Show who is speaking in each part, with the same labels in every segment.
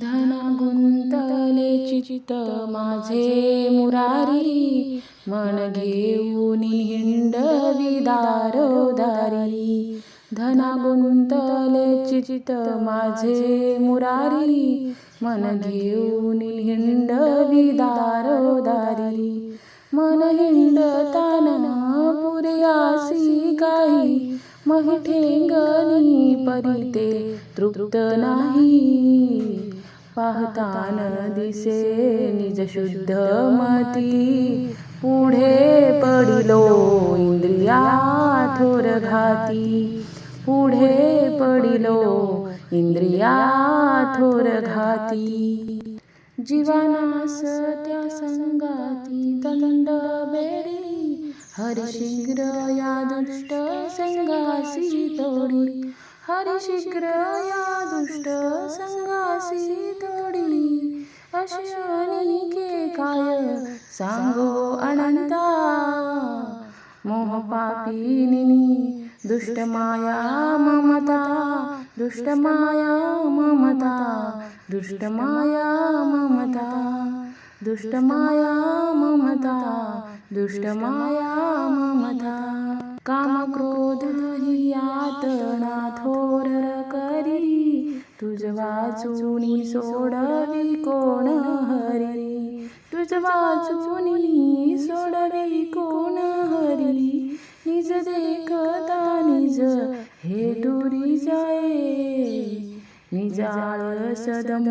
Speaker 1: धना गुंतले चित माझे मुरारी मन घेऊन हिंडवी दारोदारी धना गुंतले चित माझे मुरारी मन घेऊन हिंडवी दारोदारी मन हिंडताना पुर्यासी काही महिठेंगणी परिते तृप्त नाही. पाहतान दिसे निज शुद्ध मती. पुढे पडिलो इंद्रिया थोर घाती. पुढे पडिलो इंद्रिया थोर घाती. जीवानास त्या संगाती. दंड बेडी. हरिशीघ्र या दुष्ट संगासी तोडी. हरिशीघ्र या दुष्ट संगासी तोडी अशनिके काय सांगो अनंता मोह पापिनी दुष्ट माया ममता दुष्ट माया ममता दुष्ट माया ममता दुष्ट माया ममता दुष्ट माया ममता। काम क्रोध ही यातना थोर तुझ वाचुनी सोडवी कोण हरी? तुझ वाचुनी सोडवी कोण हरी? निज देखता निज हे दुरी जाये निज आळस दंभ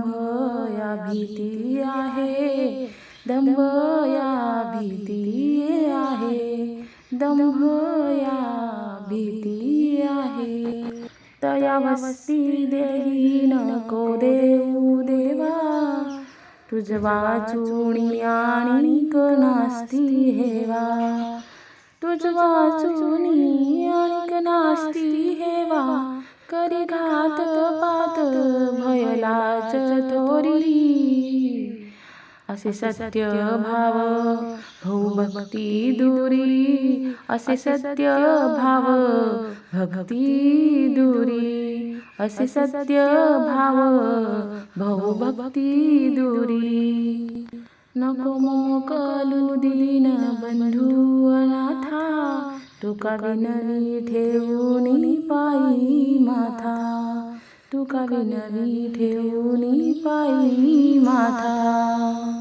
Speaker 1: या भीती आहे। दंभ या भीती आहे। दंभ या भीती तया वस्ती देही नको देऊ देवा तुझ वाचुणी आणि नास्ती हेवा तुझ वाचुनी आणि नास्ती हेवा करी घात पात भयलाच थोरी। असे सत्य भाव भक्ती दुरी। असे सत्य भाव भक्ती दुरी. असे सत्य भाव भक्ती दुरी. नको मोकलू दीन बंधू अनाथा. तुका विनवी ठेवून पायी माथा. तुका विनवी ठेवून पायी माथा.